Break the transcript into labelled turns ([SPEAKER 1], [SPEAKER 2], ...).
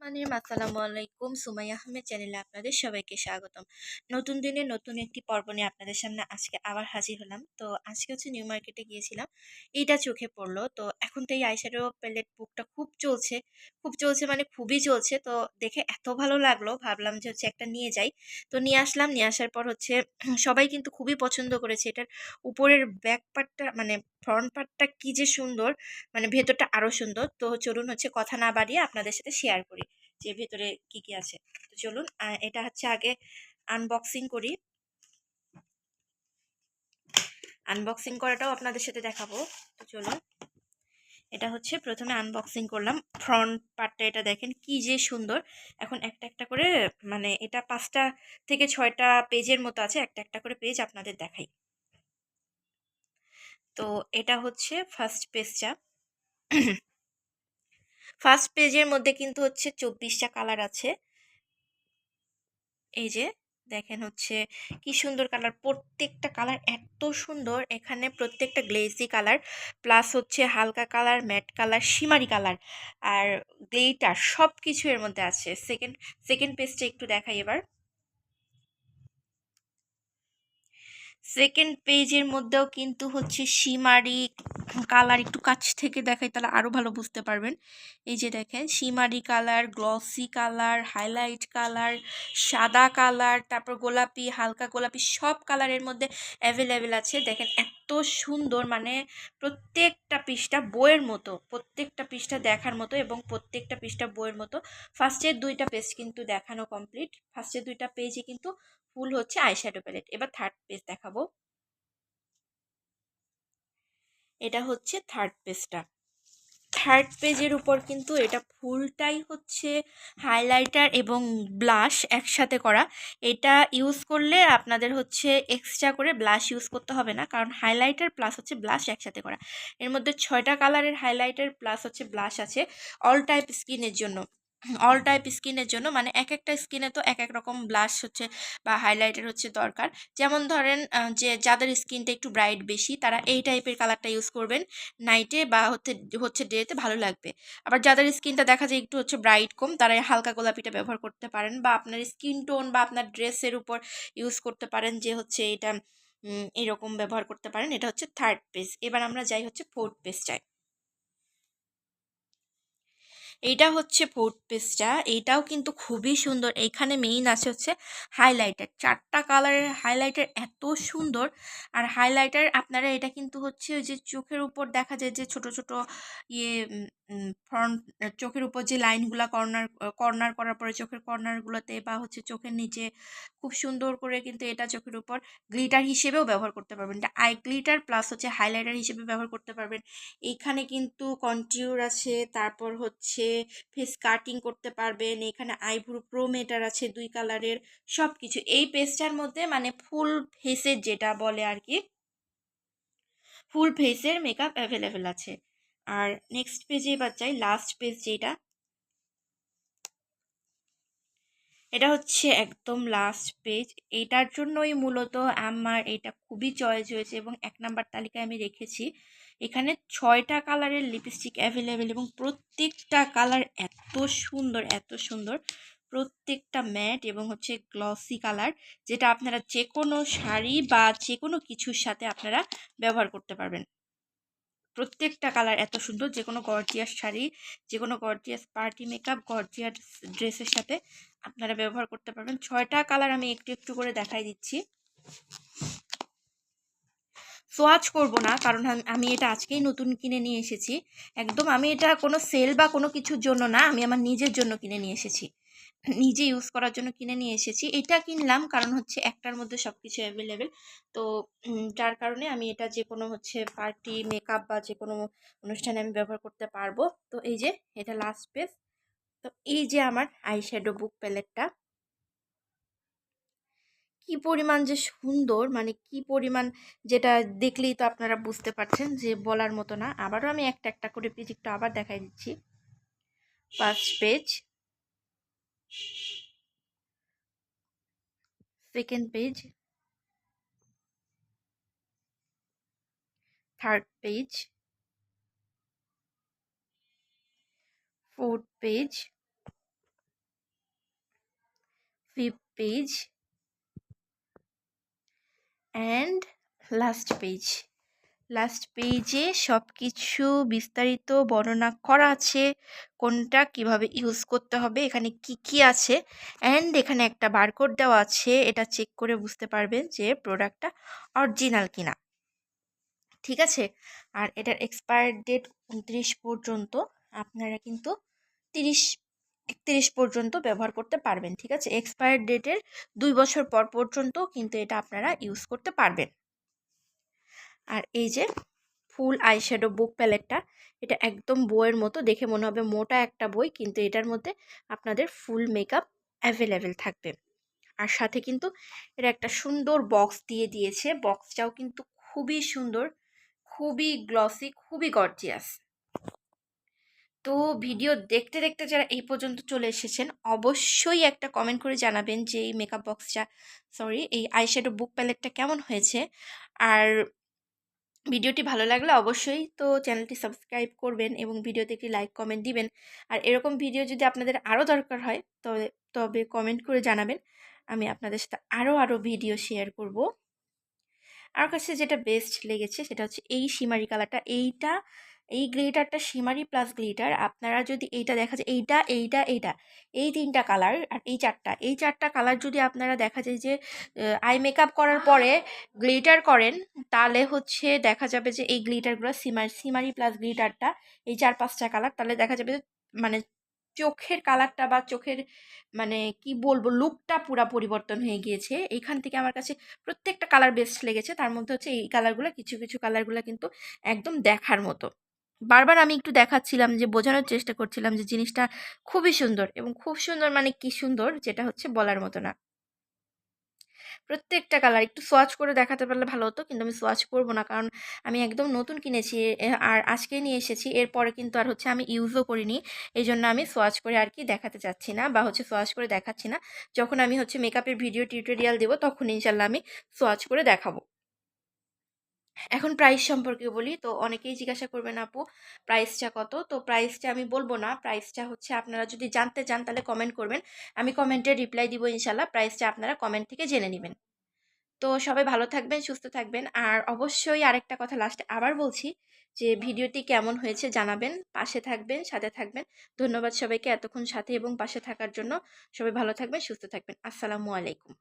[SPEAKER 1] মানিম আসসালামু আলাইকুম। সুমাইয়া আহমেদ চ্যানেলে আপনাদের সবাইকে স্বাগতম। নতুন দিনে নতুন একটি পর্ব নিয়ে আপনাদের সামনে আজকে আবার হাজির হলাম। তো আজকে হচ্ছে নিউ মার্কেটে গিয়েছিলাম। এইটা চোখে পড়ল। তো এখন তো এই আইশ্যাডো প্যালেট বুকটা খুব চলছে। খুব চলছে মানে খুবই চলছে। তো দেখে এত ভালো লাগল। ভাবলাম যে হচ্ছে একটা নিয়ে যাই। তো নিয়ে আসলাম। নিয়ে আসার পর হচ্ছে সবাই কিন্তু খুবই পছন্দ করেছে। এটার উপরের ব্যাক পার্টটা মানে ফ্রন্ট পার্টটা কি যে সুন্দর মানে ভেতরটা আরও সুন্দর। তো চলুন হচ্ছে কথা না বাড়িয়ে আপনাদের সাথে শেয়ার করি যে ভেতরে কি কি আছে। তো চলুন এটা হচ্ছে আগে আনবক্সিং করি। আনবক্সিং করাটাও আপনাদের সাথে দেখাবো। তো চলুন, এটা হচ্ছে প্রথমে আনবক্সিং করলাম। ফ্রন্ট পার্টটা এটা দেখেন কি যে সুন্দর। এখন একটা একটা করে মানে এটা পাঁচটা থেকে ছয়টা পেজের মতো আছে, একটা একটা করে পেজ আপনাদের দেখাই। তো এটা হচ্ছে ফার্স্ট পেজটা ফার্স্ট পেজের মধ্যে কিন্তু হচ্ছে চব্বিশটা কালার আছে। এই যে, দেখেন হচ্ছে কি সুন্দর কালার প্রত্যেকটা কালার এত সুন্দর, এখানে প্রত্যেকটা গ্লেজি কালার প্লাস হচ্ছে হালকা colour matte colour shimmery colour আর গ্লেটার সব কিছু এর মধ্যে আছে। সেকেন্ড সেকেন্ড পেজটা একটু দেখাই এবার। সেকেন্ড পেজের মধ্যেও কিন্তু হচ্ছে সিমারি কালার একটু কাছ থেকে দেখাই, তাহলে আরও ভালো বুঝতে পারবেন। এই যে দেখেন, shimmery colour glossy colour highlight colour সাদা কালার তারপর গোলাপি, হালকা গোলাপি, সব কালারের মধ্যে অ্যাভেলেবেল আছে। দেখেন এত সুন্দর মানে প্রত্যেকটা পৃষ্ঠা বইয়ের মতো, প্রত্যেকটা পৃষ্ঠা দেখার মতো এবং প্রত্যেকটা পৃষ্ঠা বইয়ের মতো। ফার্স্টের দুইটা পেজ কিন্তু দেখানো কমপ্লিট ফার্স্টের দুইটা পেজে কিন্তু ফুল হচ্ছে আইশ্যাডো প্যালেট। এবার থার্ড পেজ দেখাবো। এটা হচ্ছে থার্ড পেজটা। থার্ড পেজের উপর কিন্তু এটা ফুলটাই হচ্ছে হাইলাইটার এবং ব্লাশ একসাথে করা। এটা ইউজ করলে আপনাদের হচ্ছে এক্সট্রা করে ব্লাশ ইউজ করতে হবে না, কারণ হাইলাইটার প্লাস হচ্ছে ব্লাশ একসাথে করা। এর মধ্যে ছয়টা কালারের হাইলাইটার প্লাস হচ্ছে ব্লাশ আছে, অল টাইপ স্কিনের জন্য। অল টাইপ স্কিনের জন্য মানে এক একটা স্কিনে তো এক এক রকম ব্লাশ হচ্ছে বা হাইলাইটার হচ্ছে দরকার। যেমন ধরেন যে যাদের স্কিনটা একটু ব্রাইট বেশি, তারা এই টাইপের কালারটা ইউজ করবেন। নাইটে বা হচ্ছে হচ্ছে ডেতে ভালো লাগবে। আবার যাদের স্কিনটা দেখা যায় একটু হচ্ছে ব্রাইট কম, তারা হালকা গোলাপিটা ব্যবহার করতে পারেন বা আপনার স্কিন টোন বা আপনার ড্রেসের উপর ইউজ করতে পারেন যে হচ্ছে এটা এরকম ব্যবহার করতে পারেন। এটা হচ্ছে থার্ড পেজ এবার আমরা যাই হচ্ছে ফোর্থ পেজটায় এইটা হচ্ছে ফোর্থ পেজটা এইটাও কিন্তু খুবই সুন্দর। এইখানে মেইন আছে হচ্ছে হাইলাইটার চারটা কালারের হাইলাইটার এত সুন্দর। আর হাইলাইটার আপনারা এটা কিন্তু হচ্ছে ওই যে চোখের উপর দেখা যায় যে ছোট ছোট ইয়ে ফ্রন্ট চোখের উপর যে লাইনগুলো কর্নার কর্নার করার পরে চোখের কর্নারগুলোতে বা হচ্ছে চোখের নিচে খুব সুন্দর করে কিন্তু এটা চোখের উপর গ্লিটার হিসেবেও ব্যবহার করতে পারবেন। এটা আই গ্লিটার প্লাস হচ্ছে হাইলাইটার হিসেবে ব্যবহার করতে পারবেন। এইখানে কিন্তু কন্টিউর আছে, তারপর হচ্ছে ফেস কাটিং করতে পারবেন, এখানে আইব্রো প্রোমেটার আছে দুই কালারের সব কিছু এই পেজটার মধ্যে মানে ফুল ফেসের যেটা বলে আর কি ফুল ফেসের মেকআপ অ্যাভেলেবেল আছে। আর নেক্সট পেজে এবার যাই লাস্ট পেজ যেটা, এটা হচ্ছে একদম লাস্ট পেজ এটার জন্যই মূলত আমার এটা খুবই চয়েস হয়েছে এবং এক নাম্বার তালিকায় আমি রেখেছি। এখানে ছয়টা কালারের লিপস্টিক অ্যাভেলেবেল এবং প্রত্যেকটা কালার এত সুন্দর এত সুন্দর। প্রত্যেকটা ম্যাট এবং হচ্ছে গ্লসি কালার যেটা আপনারা যে কোনো শাড়ি বা যে কোনো কিছুর সাথে আপনারা ব্যবহার করতে পারবেন। প্রত্যেকটা কালার এত সুন্দর যে কোনো গর্জিয়াস শাড়ি যে কোনো গর্জিয়াস পার্টি মেকআপ গর্জিয়াস ড্রেসের সাথে আপনারা ব্যবহার করতে পারবেন। ছয়টা কালার আমি একটু একটু করে দেখাই দিচ্ছি। সোয়াচ করব না, কারণ আমি এটা আজকেই নতুন কিনে নিয়ে এসেছি। একদম আমি এটা কোনো সেল বা কোনো কিছুর জন্য না, আমি আমার নিজের জন্য কিনে নিয়ে এসেছি। নিজে ইউজ করার জন্য কিনে নিয়ে এসেছি। এটা কিনলাম কারণ হচ্ছে একটার মধ্যে সব কিছু অ্যাভেলেবেল তো যার কারণে আমি এটা যে কোনো হচ্ছে পার্টি মেকআপ বা যে কোনো অনুষ্ঠানে আমি ব্যবহার করতে পারব। তো এই যে, এটা লাস্ট পেজ তো এই যে আমার আইশ্যাডো বুক প্যালেটটা কি পরিমাণ যে সুন্দর মানে কি পরিমাণ যেটা দেখলেই তো আপনারা বুঝতে পারছেন যে বলার মতো না। আবারও আমি একটা একটা করে পেজ একটু আবার দেখাই দিচ্ছি। First page second page third page fourth page fifth page and last page last পেজে সব কিছু বিস্তারিত বর্ণনা করা আছে, কোনটা কীভাবে ইউজ করতে হবে, এখানে কি কি আছে অ্যান্ড এখানে একটা বারকোড দেওয়া আছে, এটা চেক করে বুঝতে পারবেন যে প্রোডাক্টটা অরিজিনাল কিনা। ঠিক আছে? আর এটার এক্সপায়ার ডেট উনত্রিশ পর্যন্ত, আপনারা কিন্তু তিরিশ, একত্রিশ পর্যন্ত ব্যবহার করতে পারবেন, ঠিক আছে? এক্সপায়ার ডেটের দুই বছর পর পর্যন্ত কিন্তু এটা আপনারা ইউজ করতে পারবেন। আর এই যে ফুল আইশ্যাডো বুক প্যালেটটা, এটা একদম বইয়ের মতো। দেখে মনে হবে মোটা একটা বই, কিন্তু এটার মধ্যে আপনাদের ফুল মেকআপ অ্যাভেলেবেল থাকবে। আর সাথে কিন্তু এটা একটা সুন্দর বক্স দিয়ে দিয়েছে। বক্সটাও কিন্তু খুবই সুন্দর, খুবই গ্লসি, খুবই গর্জিয়াস। তো ভিডিও দেখতে দেখতে যারা এই পর্যন্ত চলে এসেছেন, অবশ্যই একটা কমেন্ট করে জানাবেন যে এই মেকআপ বক্সটা, সরি, এই আইশ্যাডো বুক প্যালেটটা কেমন হয়েছে। আর ভিডিওটি ভালো লাগলে অবশ্যই তো চ্যানেলটি সাবস্ক্রাইব করবেন এবং ভিডিওতে একটি লাইক, কমেন্ট দিবেন। আর এরকম ভিডিও যদি আপনাদের আরও দরকার হয়, তবে তবে কমেন্ট করে জানাবেন। আমি আপনাদের সাথে আরও আরও ভিডিও শেয়ার করব। আর কাছে যেটা বেস্ট লেগেছে সেটা হচ্ছে এই সিমারি কালারটা এইটা এই গ্লিটারটা সিমারি প্লাস গ্লিটার, আপনারা যদি এইটা দেখা যায়, এইটা এইটা এইটা, এই তিনটা কালার আর এই চারটা এই চারটা কালার যদি আপনারা দেখা যায় যে আই মেকআপ করার পরে গ্লিটার করেন, তাহলে হচ্ছে দেখা যাবে যে এই গ্লিটারগুলো সিমার, সিমারি প্লাস গ্লিটারটা, এই চার পাঁচটা কালার, তাহলে দেখা যাবে মানে চোখের কালারটা বা চোখের মানে কি বলব, লুকটা পুরা পরিবর্তন হয়ে গিয়েছে। এইখান থেকে আমার কাছে প্রত্যেকটা কালার বেস্ট লেগেছে, তার মধ্যে হচ্ছে এই কালারগুলো, কিছু কিছু কালারগুলো কিন্তু একদম দেখার মতো। বারবার আমি একটু দেখাচ্ছিলাম যে, বোঝানোর চেষ্টা করছিলাম যে, জিনিসটা খুবই সুন্দর এবং খুব সুন্দর মানে কি সুন্দর যেটা হচ্ছে বলার মতো না। প্রত্যেকটা কালার একটু সোয়াচ করে দেখাতে পারলে ভালো হতো কিন্তু আমি সোয়াচ করব না কারণ আমি একদম নতুন কিনেছি আর আজকে নিয়ে এসেছি, এরপরে কিন্তু আর হচ্ছে আমি ইউজও করিনি। এই জন্য আমি সোয়াচ করে আর কি দেখাতে চাচ্ছি না বা হচ্ছে সোয়াচ করে দেখাচ্ছি না। যখন আমি হচ্ছে মেকআপের ভিডিও টিউটোরিয়াল দেবো তখন ইনশাল্লাহ আমি সোয়াচ করে দেখাবো। এখন প্রাইস সম্পর্কে বলি, তো অনেকেই জিজ্ঞাসা করবেন, আপু প্রাইসটা কত? তো প্রাইসটা আমি বলব না প্রাইসটা হচ্ছে আপনারা যদি জানতে চান তাহলে কমেন্ট করবেন। আমি কমেন্টে রিপ্লাই দিব ইনশাল্লাহ প্রাইসটা আপনারা কমেন্ট থেকে জেনে নেবেন। তো সবাই ভালো থাকবেন, সুস্থ থাকবেন। আর অবশ্যই আরেকটা কথা লাস্টে আবার বলছি যে, ভিডিওটি কেমন হয়েছে জানাবেন, পাশে থাকবেন, সাথে থাকবেন। ধন্যবাদ সবাইকে এতক্ষণ সাথে এবং পাশে থাকার জন্য। সবাই ভালো থাকবেন, সুস্থ থাকবেন। আসসালামু আলাইকুম।